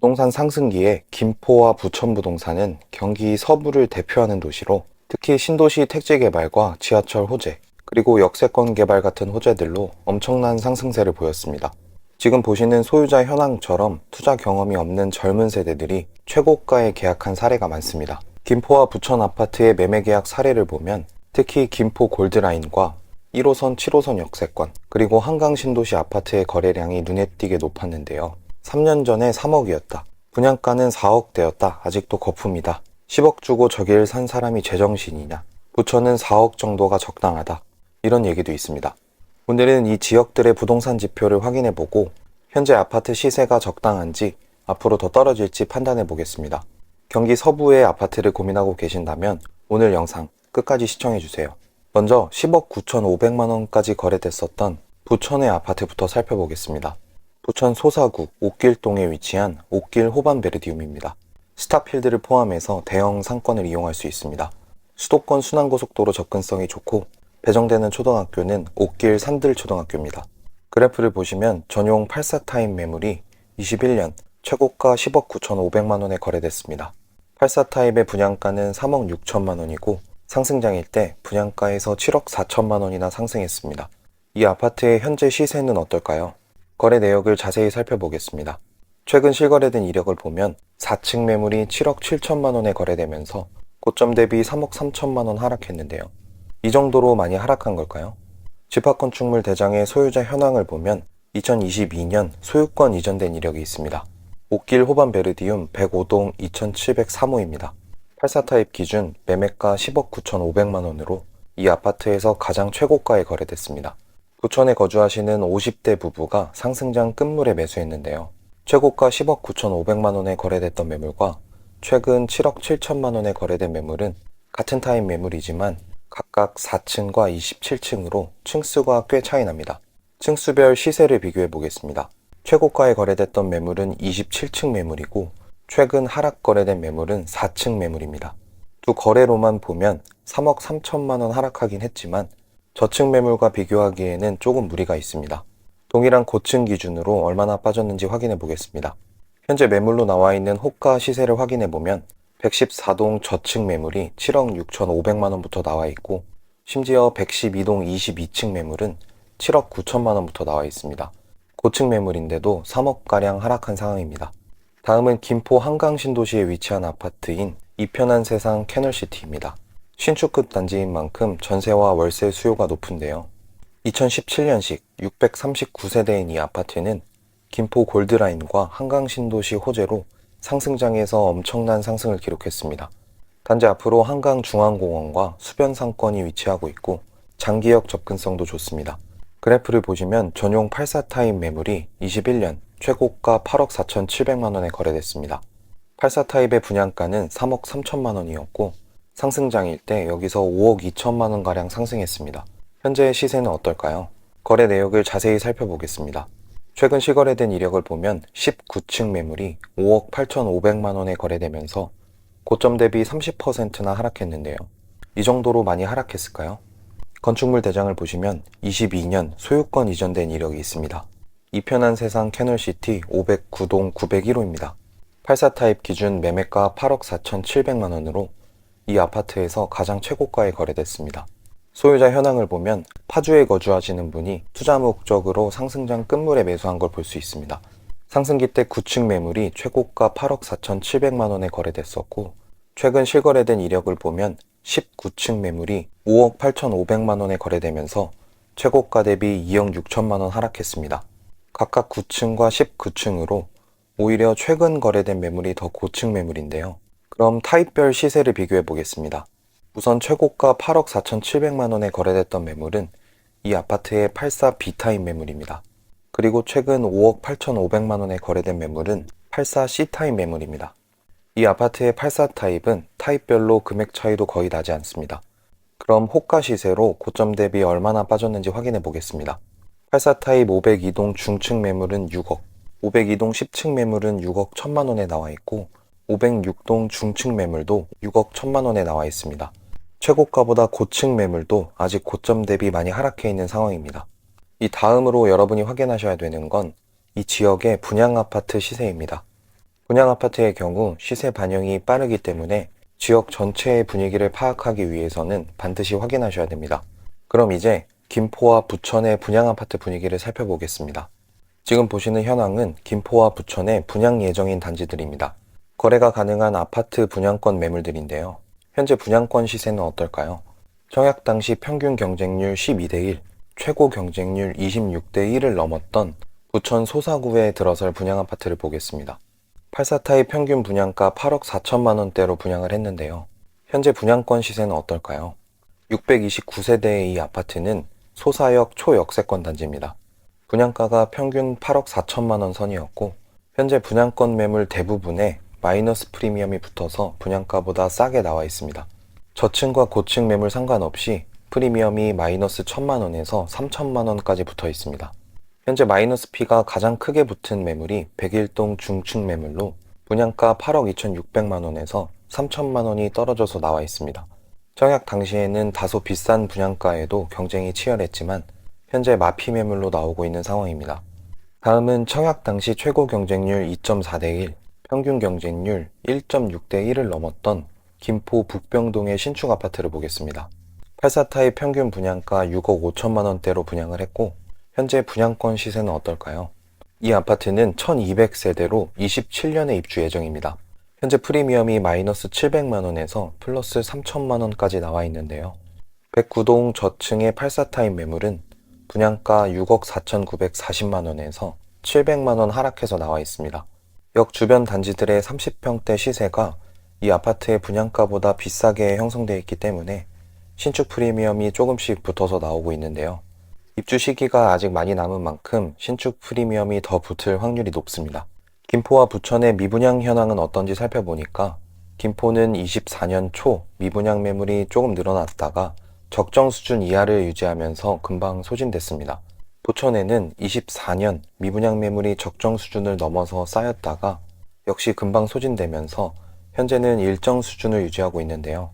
부동산 상승기에 김포와 부천 부동산은 경기 서부를 대표하는 도시로 특히 신도시 택지 개발과 지하철 호재, 그리고 역세권 개발 같은 호재들로 엄청난 상승세를 보였습니다. 지금 보시는 소유자 현황처럼 투자 경험이 없는 젊은 세대들이 최고가에 계약한 사례가 많습니다. 김포와 부천 아파트의 매매 계약 사례를 보면 특히 김포 골드라인과 1호선, 7호선 역세권, 그리고 한강 신도시 아파트의 거래량이 눈에 띄게 높았는데요. 3년 전에 3억이었다. 분양가는 4억 대였다. 아직도 거품이다. 10억 주고 저길 산 사람이 제정신이냐. 부천은 4억 정도가 적당하다. 이런 얘기도 있습니다. 오늘은 이 지역들의 부동산 지표를 확인해 보고 현재 아파트 시세가 적당한지 앞으로 더 떨어질지 판단해 보겠습니다. 경기 서부의 아파트를 고민하고 계신다면 오늘 영상 끝까지 시청해 주세요. 먼저 10억 9,500만 원까지 거래됐었던 부천의 아파트부터 살펴보겠습니다. 부천 소사구 옥길동에 위치한 옥길 호반 베르디움입니다. 스타필드를 포함해서 대형 상권을 이용할 수 있습니다. 수도권 순환고속도로 접근성이 좋고 배정되는 초등학교는 옥길 산들초등학교입니다. 그래프를 보시면 전용 84타임 매물이 21년 최고가 10억 9,500만 원에 거래됐습니다. 84타입의 분양가는 3억 6천만 원이고 상승장일 때 분양가에서 7억 4천만 원이나 상승했습니다. 이 아파트의 현재 시세는 어떨까요? 거래 내역을 자세히 살펴보겠습니다. 최근 실거래된 이력을 보면 4층 매물이 7억 7천만 원에 거래되면서 고점 대비 3억 3천만 원 하락했는데요. 이 정도로 많이 하락한 걸까요? 집합건축물 대장의 소유자 현황을 보면 2022년 소유권 이전된 이력이 있습니다. 옥길 호반 베르디움 105동 2703호입니다. 84타입 기준 매매가 10억 9,500만 원으로 이 아파트에서 가장 최고가에 거래됐습니다. 부천에 거주하시는 50대 부부가 상승장 끝물에 매수했는데요. 최고가 10억 9,500만 원에 거래됐던 매물과 최근 7억 7천만 원에 거래된 매물은 같은 타입 매물이지만 각각 4층과 27층으로 층수가 꽤 차이 납니다. 층수별 시세를 비교해 보겠습니다. 최고가에 거래됐던 매물은 27층 매물이고 최근 하락 거래된 매물은 4층 매물입니다. 두 거래로만 보면 3억 3천만 원 하락하긴 했지만 저층 매물과 비교하기에는 조금 무리가 있습니다. 동일한 고층 기준으로 얼마나 빠졌는지 확인해 보겠습니다. 현재 매물로 나와 있는 호가 시세를 확인해 보면 114동 저층 매물이 7억 6,500만 원부터 나와 있고 심지어 112동 22층 매물은 7억 9천만 원부터 나와 있습니다. 고층 매물인데도 3억 가량 하락한 상황입니다. 다음은 김포 한강 신도시에 위치한 아파트인 이편한 세상 캐널시티입니다. 신축급 단지인 만큼 전세와 월세 수요가 높은데요. 2017년식 639세대인 이 아파트는 김포 골드라인과 한강 신도시 호재로 상승장에서 엄청난 상승을 기록했습니다. 단지 앞으로 한강 중앙공원과 수변 상권이 위치하고 있고 장기역 접근성도 좋습니다. 그래프를 보시면 전용 84타입 매물이 21년 최고가 8억 4,700만 원에 거래됐습니다. 84타입의 분양가는 3억 3천만 원이었고 상승장일 때 여기서 5억 2천만 원가량 상승했습니다. 현재의 시세는 어떨까요? 거래 내역을 자세히 살펴보겠습니다. 최근 실거래된 이력을 보면 19층 매물이 5억 8,500만 원에 거래되면서 고점 대비 30%나 하락했는데요. 이 정도로 많이 하락했을까요? 건축물 대장을 보시면 22년 소유권 이전된 이력이 있습니다. 이편한 세상 캐널시티 509동 901호입니다. 84타입 기준 매매가 8억 4,700만 원으로 이 아파트에서 가장 최고가에 거래됐습니다. 소유자 현황을 보면 파주에 거주하시는 분이 투자 목적으로 상승장 끝물에 매수한 걸 볼 수 있습니다. 상승기 때 9층 매물이 최고가 8억 4,700만 원에 거래됐었고 최근 실거래된 이력을 보면 19층 매물이 5억 8,500만 원에 거래되면서 최고가 대비 2억 6천만 원 하락했습니다. 각각 9층과 19층으로 오히려 최근 거래된 매물이 더 고층 매물인데요. 그럼 타입별 시세를 비교해 보겠습니다. 우선 최고가 8억 4,700만 원에 거래됐던 매물은 이 아파트의 84 B타입 매물입니다. 그리고 최근 5억 8,500만 원에 거래된 매물은 84 C타입 매물입니다. 이 아파트의 84 타입은 타입별로 금액 차이도 거의 나지 않습니다. 그럼 호가 시세로 고점 대비 얼마나 빠졌는지 확인해 보겠습니다. 84 타입 502동 중층 매물은 6억, 502동 10층 매물은 6억 1천만 원에 나와 있고 506동 중층 매물도 6억 1천만 원에 나와 있습니다. 최고가보다 고층 매물도 아직 고점 대비 많이 하락해 있는 상황입니다. 이 다음으로 여러분이 확인하셔야 되는 건 이 지역의 분양 아파트 시세입니다. 분양 아파트의 경우 시세 반영이 빠르기 때문에 지역 전체의 분위기를 파악하기 위해서는 반드시 확인하셔야 됩니다. 그럼 이제 김포와 부천의 분양 아파트 분위기를 살펴보겠습니다. 지금 보시는 현황은 김포와 부천의 분양 예정인 단지들입니다. 거래가 가능한 아파트 분양권 매물들인데요. 현재 분양권 시세는 어떨까요? 청약 당시 평균 경쟁률 12대 1, 최고 경쟁률 26대 1을 넘었던 부천 소사구에 들어설 분양 아파트를 보겠습니다. 84타입 평균 분양가 8억 4천만 원대로 분양을 했는데요. 현재 분양권 시세는 어떨까요? 629세대의 이 아파트는 소사역 초역세권 단지입니다. 분양가가 평균 8억 4천만 원 선이었고 현재 분양권 매물 대부분에 마이너스 프리미엄이 붙어서 분양가보다 싸게 나와 있습니다. 저층과 고층 매물 상관없이 프리미엄이 마이너스 1천만 원에서 3천만 원까지 붙어 있습니다. 현재 마이너스 P가 가장 크게 붙은 매물이 101동 중층 매물로 분양가 8억 2,600만 원에서 3천만 원이 떨어져서 나와 있습니다. 청약 당시에는 다소 비싼 분양가에도 경쟁이 치열했지만 현재 마피 매물로 나오고 있는 상황입니다. 다음은 청약 당시 최고 경쟁률 2.4대 1, 평균 경쟁률 1.6대 1을 넘었던 김포 북병동의 신축 아파트를 보겠습니다. 84타입 평균 분양가 6억 5천만 원대로 분양을 했고 현재 분양권 시세는 어떨까요? 이 아파트는 1200세대로 27년에 입주 예정입니다. 현재 프리미엄이 마이너스 700만 원에서 플러스 3천만 원까지 나와 있는데요. 109동 저층의 84타입 매물은 분양가 6억 4,940만 원에서 700만 원 하락해서 나와 있습니다. 역 주변 단지들의 30평대 시세가 이 아파트의 분양가보다 비싸게 형성되어 있기 때문에 신축 프리미엄이 조금씩 붙어서 나오고 있는데요. 입주 시기가 아직 많이 남은 만큼 신축 프리미엄이 더 붙을 확률이 높습니다. 김포와 부천의 미분양 현황은 어떤지 살펴보니까 김포는 24년 초 미분양 매물이 조금 늘어났다가 적정 수준 이하를 유지하면서 금방 소진됐습니다. 부천에는 24년 미분양 매물이 적정 수준을 넘어서 쌓였다가 역시 금방 소진되면서 현재는 일정 수준을 유지하고 있는데요.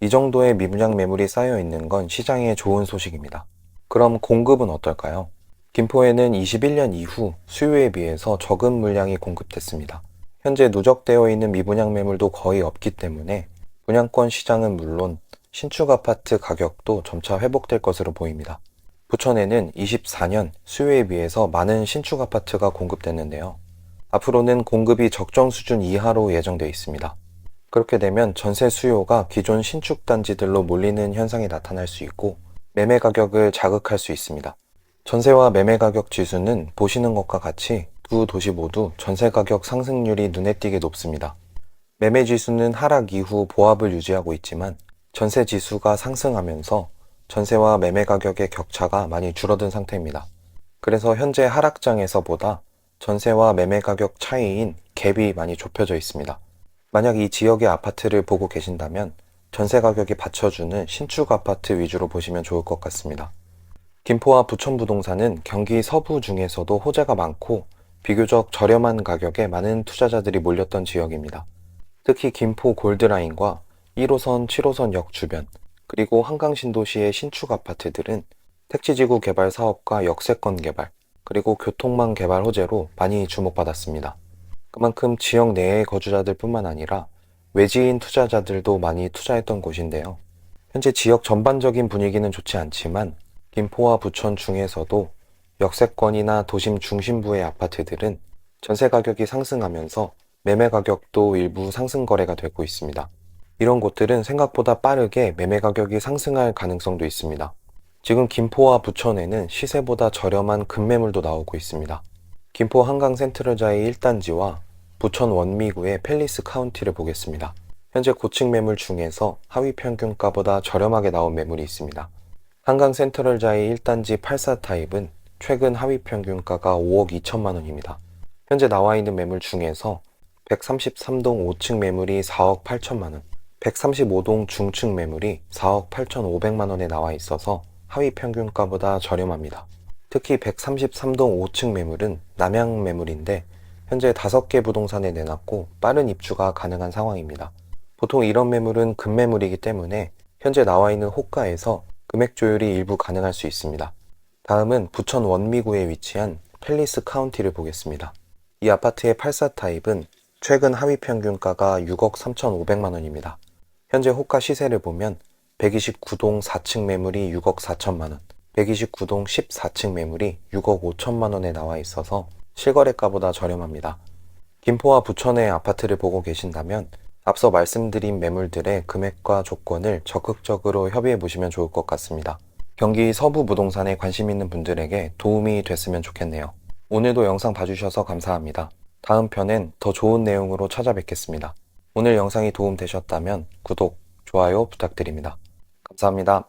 이 정도의 미분양 매물이 쌓여 있는 건 시장에 좋은 소식입니다. 그럼 공급은 어떨까요? 김포에는 21년 이후 수요에 비해서 적은 물량이 공급됐습니다. 현재 누적되어 있는 미분양 매물도 거의 없기 때문에 분양권 시장은 물론 신축 아파트 가격도 점차 회복될 것으로 보입니다. 부천에는 24년 수요에 비해서 많은 신축 아파트가 공급됐는데요. 앞으로는 공급이 적정 수준 이하로 예정되어 있습니다. 그렇게 되면 전세 수요가 기존 신축 단지들로 몰리는 현상이 나타날 수 있고 매매 가격을 자극할 수 있습니다. 전세와 매매 가격 지수는 보시는 것과 같이 두 도시 모두 전세 가격 상승률이 눈에 띄게 높습니다. 매매 지수는 하락 이후 보합을 유지하고 있지만 전세 지수가 상승하면서 전세와 매매 가격의 격차가 많이 줄어든 상태입니다. 그래서 현재 하락장에서보다 전세와 매매 가격 차이인 갭이 많이 좁혀져 있습니다. 만약 이 지역의 아파트를 보고 계신다면 전세 가격이 받쳐주는 신축 아파트 위주로 보시면 좋을 것 같습니다. 김포와 부천 부동산은 경기 서부 중에서도 호재가 많고 비교적 저렴한 가격에 많은 투자자들이 몰렸던 지역입니다. 특히 김포 골드라인과 1호선, 7호선 역 주변, 그리고 한강 신도시의 신축 아파트들은 택지지구 개발 사업과 역세권 개발, 그리고 교통망 개발 호재로 많이 주목받았습니다. 그만큼 지역 내의 거주자들 뿐만 아니라 외지인 투자자들도 많이 투자했던 곳인데요. 현재 지역 전반적인 분위기는 좋지 않지만 김포와 부천 중에서도 역세권이나 도심 중심부의 아파트들은 전세 가격이 상승하면서 매매 가격도 일부 상승 거래가 되고 있습니다. 이런 곳들은 생각보다 빠르게 매매 가격이 상승할 가능성도 있습니다. 지금 김포와 부천에는 시세보다 저렴한 급매물도 나오고 있습니다. 김포 한강 센트럴자의 1단지와 부천 원미구의 팰리스 카운티를 보겠습니다. 현재 고층 매물 중에서 하위 평균가보다 저렴하게 나온 매물이 있습니다. 한강 센트럴자의 1단지 84 타입은 최근 하위 평균가가 5억 2천만 원입니다. 현재 나와 있는 매물 중에서 133동 5층 매물이 4억 8천만 원, 135동 중층 매물이 4억 8천5백만 원에 나와 있어서 하위 평균가보다 저렴합니다. 특히 133동 5층 매물은 남양 매물인데 현재 5개 부동산에 내놨고 빠른 입주가 가능한 상황입니다. 보통 이런 매물은 급매물이기 때문에 현재 나와 있는 호가에서 금액 조율이 일부 가능할 수 있습니다. 다음은 부천 원미구에 위치한 팰리스 카운티를 보겠습니다. 이 아파트의 84 타입은 최근 하위 평균가가 6억 3,500만 원입니다. 현재 호가 시세를 보면 129동 4층 매물이 6억 4천만 원, 129동 14층 매물이 6억 5천만 원에 나와 있어서 실거래가보다 저렴합니다. 김포와 부천의 아파트를 보고 계신다면 앞서 말씀드린 매물들의 금액과 조건을 적극적으로 협의해 보시면 좋을 것 같습니다. 경기 서부 부동산에 관심 있는 분들에게 도움이 됐으면 좋겠네요. 오늘도 영상 봐주셔서 감사합니다. 다음 편엔 더 좋은 내용으로 찾아뵙겠습니다. 오늘 영상이 도움되셨다면 구독, 좋아요 부탁드립니다. 감사합니다.